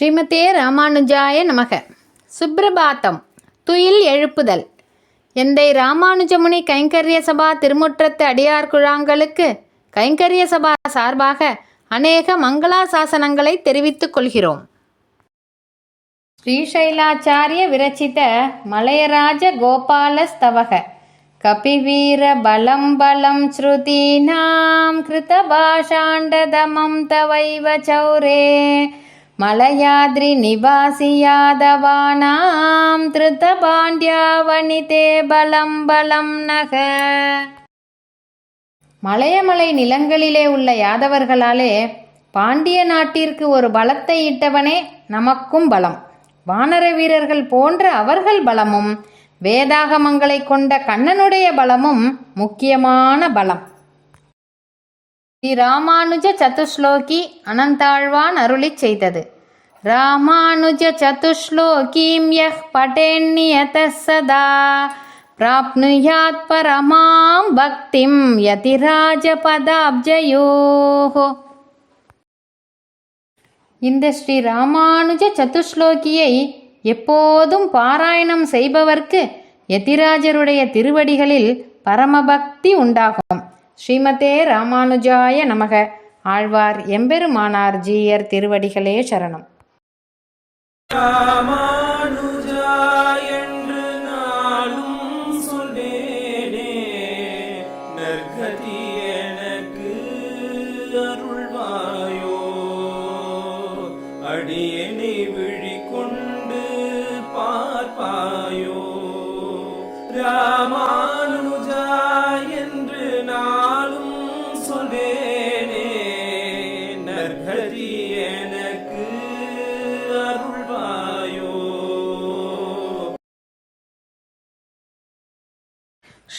ஸ்ரீமதே ராமானுஜாய நமக. சுப்பிரபாத்தம் துயில் எழுப்புதல். எந்தை ராமானுஜமுனி கைங்கரிய சபா திருமுற்றத்து அடியார் குழாங்களுக்கு கைங்கரிய சபா சார்பாக அநேக மங்களாசாசனங்களை தெரிவித்துக் கொள்கிறோம். ஸ்ரீசைலாச்சாரிய விரச்சித மலையராஜ கோபாலஸ்தவக. கபிவீர பலம் பலம் ஸ்ருதீனாம் கிருத பாஷாண்டதமம் தவைவ சௌரே மலையாத்ரி நிவாசி யாதவானாம் திருத பாண்டியாவனிதே பலம் பலம் நக. மலையமலை நிலங்களிலே உள்ள யாதவர்களாலே பாண்டிய நாட்டிற்கு ஒரு பலத்தை இட்டவனே நமக்கும் பலம். வானர வீரர்கள் போன்ற அவர்கள் பலமும் வேதாகமங்களை கொண்ட கண்ணனுடைய பலமும் முக்கியமான பலம். ஸ்ரீ ராமானுஜ சதுஸ்லோகி அனந்தாழ்வான் அருளிச் செய்தது. ராமானுஜ சதுஸ்லோகீம் யஹ் பட்டேன்னியத சதா. பிராப்னுயாத் பரமாம் பக்திம் யதிராஜ பதாப்ஜயோஹோ. இந்த ஸ்ரீ ராமானுஜ சதுஸ்லோகியை எப்போதும் பாராயணம் செய்பவர்க்கு யதிராஜருடைய திருவடிகளில் பரமபக்தி உண்டாகும். ஸ்ரீமதே ராமானுஜாய நமக. ஆழ்வார் எம்பெருமானார் ஜீயர் திருவடிகளே சரணம்.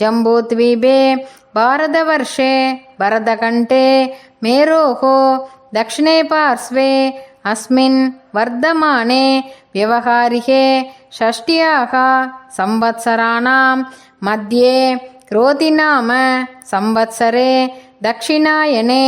जम्बूद्वीपे भारतवर्षे भरतकण्ठे मेरोः दक्षिणे पार्श्वे अस्मिन् वर्धमाने व्यवहारिके षष्ट्याः संवत्सराणां मध्ये क्रोधिनाम संवत्सरे दक्षिणायने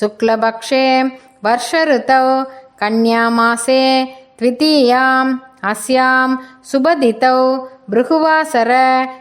शुक्लपक्षे वर्षऋतौ कन्यामासे द्वितीयाम् अस्यां सुबदितौ भृगुवासर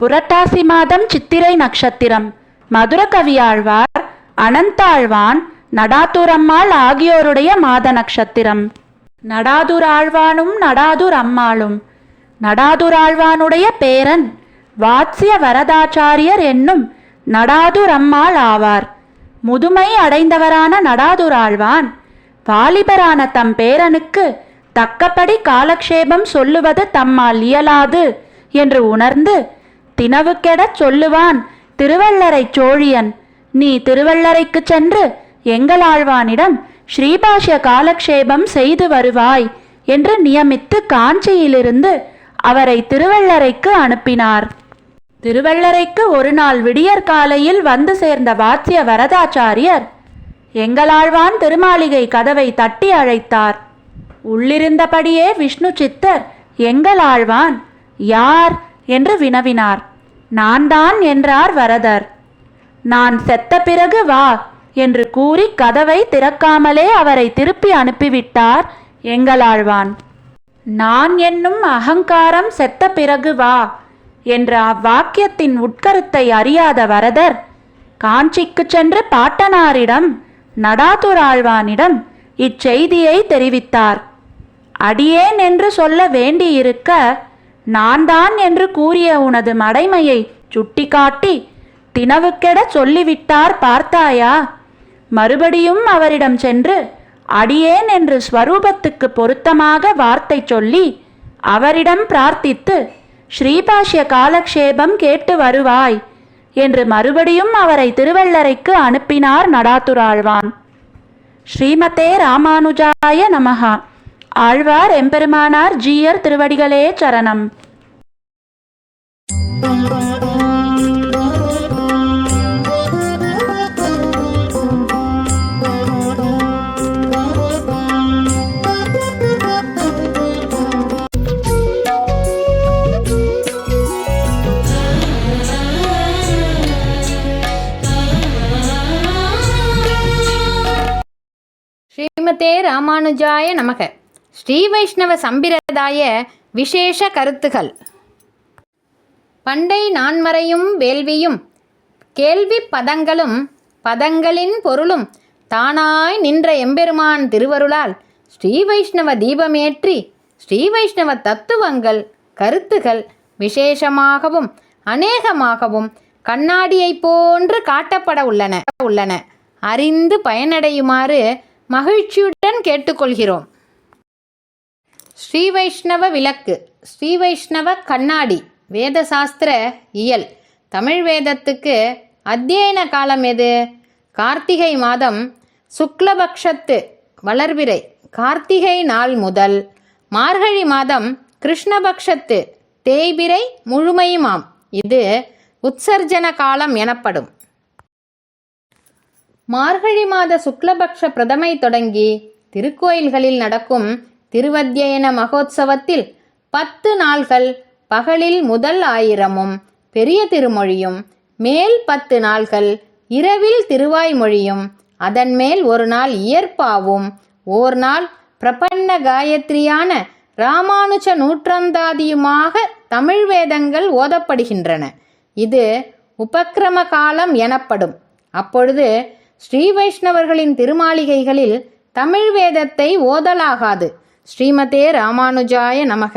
புரட்டாசி மாதம் சித்திரை நட்சத்திரம். மதுர கவியாழ்வார் அனந்தாழ்வான் நடாதுரம்மாள் ஆகியோருடைய மாத நட்சத்திரம். நடாதுராழ்வானும் நடாதுர் அம்மாளும். நடாதுராழ்வானுடைய பேரன் வாத்ஸ்ய வரதாச்சாரியர் என்னும் நடாதுரம்மாள் ஆவார். முதுமை அடைந்தவரான நடாதுராழ்வான் வாலிபரான தம் பேரனுக்கு தக்கபடி காலக்ஷேபம் சொல்லுவது தம்மால் இயலாது என்று உணர்ந்து தினவுக்கெடச் சொல்லுவான் திருவள்ளரைச் சோழியன். நீ திருவள்ளரைக்குச் சென்று எங்களாழ்வானிடம் ஸ்ரீபாஷ்ய காலக்ஷேபம் செய்து வருவாய் என்று நியமித்து காஞ்சியிலிருந்து அவரை திருவள்ளரைக்கு அனுப்பினார். திருவள்ளரைக்கு ஒரு நாள் விடியற் காலையில் வந்து சேர்ந்த வாத்திய வரதாச்சாரியர் எங்களாழ்வான் திருமாளிகை கதவை தட்டி அழைத்தார். உள்ளிருந்தபடியே விஷ்ணு சித்தர் எங்களாழ்வான் யார்? என்று வினவினார். நான் தான் என்றார் வரதர். நான் செத்த பிறகு வா என்று கூறி கதவை திறக்காமலே அவரை திருப்பி அனுப்பிவிட்டார் எங்களாழ்வான். நான் என்னும் அகங்காரம் செத்த பிறகு வா என்ற அவ்வாக்கியத்தின் உட்கருத்தை அறியாத வரதர் காஞ்சிக்குச் சென்று பாட்டனாரிடம் நடாதுராழ்வானிடம் இச்செய்தியை தெரிவித்தார். அடியேன் என்று சொல்ல வேண்டியிருக்க நான் தான் என்று கூறிய உனது மடைமையை சுட்டிக்காட்டி தினவுக்கெட சொல்லிவிட்டார் பார்த்தாயா? மறுபடியும் அவரிடம் சென்று அடியேன் என்று ஸ்வரூபத்துக்கு பொருத்தமாக வார்த்தை சொல்லி அவரிடம் பிரார்த்தித்து ஸ்ரீபாஷ்ய காலக்ஷேபம் கேட்டு வருவாய் என்று மறுபடியும் அவரை திருவள்ளரைக்கு அனுப்பினார் நடாத்துராழ்வான். ஸ்ரீமதே ராமானுஜாய நமகா ஆழ்வார் எம்பெருமானார் ஜீயர் திருவடிகளே சரணம். ஸ்ரீமதே ராமானுஜாய நமக. ஸ்ரீ வைஷ்ணவ சம்பிரதாய விசேஷ கருத்துகள். பண்டை நான்மறையும் வேள்வியும் கேள்வி பதங்களும் பதங்களின் பொருளும் தானாய் நின்ற எம்பெருமான் திருவருளால் ஸ்ரீ வைஷ்ணவ தீபமேற்றி ஸ்ரீ வைஷ்ணவ தத்துவங்கள் கருத்துகள் விசேஷமாகவும் அநேகமாகவும் கண்ணாடியைப் போன்று காட்டப்பட உள்ளன உள்ளன. அறிந்து பயனடையுமாறு மகிழ்ச்சியுடன் கேட்டுக்கொள்கிறோம். ஸ்ரீ வைஷ்ணவ விளக்கு ஸ்ரீ வைஷ்ணவ கண்ணாடி. வேதசாஸ்திர இயல். தமிழ் வேதத்துக்கு அத்தியன காலம் எது? கார்த்திகை மாதம் சுக்லபக்ஷத்து வளர்பிறை. கார்த்திகை நாள் முதல். மார்கழி மாதம் கிருஷ்ணபக்ஷத்து தேய்பிறை முழுமையுமாம். இது உத்சர்ஜன காலம் எனப்படும். மார்கழி மாத சுக்லபக்ஷ பிரதமை தொடங்கி திருக்கோயில்களில் நடக்கும் திருவத்தியன மகோத்சவத்தில் பத்து நாள்கள் பகலில் முதல் ஆயிரமும் பெரிய திருமொழியும் மேல் பத்து நாள்கள் இரவில் திருவாய்மொழியும் அதன் மேல் ஒரு நாள் இயற்பாவும் ஓர் நாள் பிரபன்ன காயத்ரியான ராமானுஜ நூற்றந்தாதியுமாக தமிழ் வேதங்கள் ஓதப்படுகின்றன. இது உபக்கிரம காலம் எனப்படும். அப்பொழுது ஸ்ரீ வைஷ்ணவர்களின் திருமாளிகைகளில் தமிழ் வேதத்தை ஓதலாகாது. ஸ்ரீமதே ராமானுஜாய நமக.